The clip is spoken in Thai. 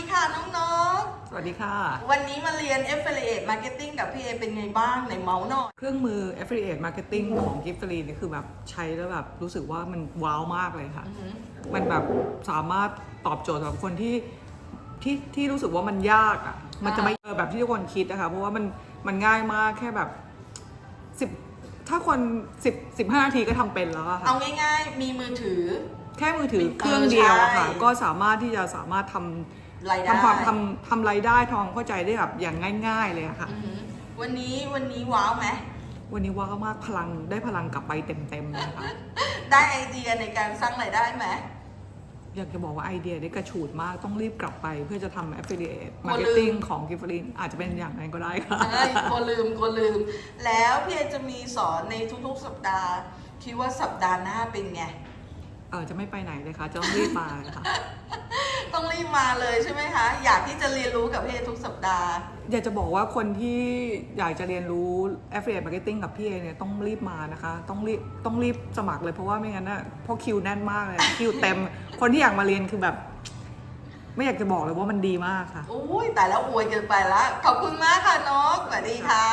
ดีค่ะน้องนกสวัสดีค่ะวันนี้มาเรียน Affiliate Marketing กับพี่เอเป็นไงบ้างไหนเมาส์หน่อย เครื่องมือ affiliate marketing ของ g i f t นี่คือแบบใช้แล้วแบบรู้สึกว่ามันว้าวมากเลยค่ะอือหือมันแบบสามารถตอบโจทย์สำหรับคนที่ที่ที่รู้สึกว่ามันยากอะ มันจะไม่เออแบบที่ทุกคนคิดนะคะ เพราะว่ามันมันง่ายมากแค่แบบสิบถ้าคนสิบสิบห้านาทีก็ทำเป็นแล้วอะค่ะ เอาง่ายๆ มีมือถือ แค่มือถือเออเครื่องเดียวอะค่ะใช่ ก็สามารถที่จะสามารถทำ รายได้ทำความทำทำรายได้ทำความเข้าใจได้แบบอย่างง่าย ๆ เลยอะค่ะ อือหือวันนี้วันนี้ว้าวไหมวันนี้ว้าวมากพลังได้พลังกลับไปเต็มๆเลยค่ะ ได้ไอเดียในการสร้างรายได้ไหมอยากจะบอกว่าไอเดียได้กระฉูดมากต้องรีบกลับไปเพื่อจะทำ affiliate กลัวลืม marketing ของกิฟฟลินอาจจะเป็นอย่างนั้นก็ได้ค่ะ เอ้ยกลัวลืมกลัวลืม แล้วพี่เอจะมีสอนในทุกๆสัปดาห์ คิดว่าสัปดาห์หน้าเป็นไง เออจะไม่ไปไหนเลยค่ะ จะต้องรีบมาเลยค่ะ ต้องรีบมาเลยใช่ไหมคะ อยากที่จะเรียนรู้กับพี่เอทุกสัปดาห์ อยากจะบอกว่าคนที่อยากจะเรียนรู้ affiliate marketing กับพี่เอเนี่ยต้องรีบมานะคะ ต้องรีบต้องรีบสมัครเลยเพราะว่าไม่งั้นนะเพราะคิวแน่นมากเลย คิวเต็ม คนที่อยากมาเรียนคือแบบ ไม่อยากจะบอกเลยว่ามันดีมากค่ะ อุ้ยแต่แล้วอวยเกินไปละ ขอบคุณมากค่ะนกสวัสดีค่ะ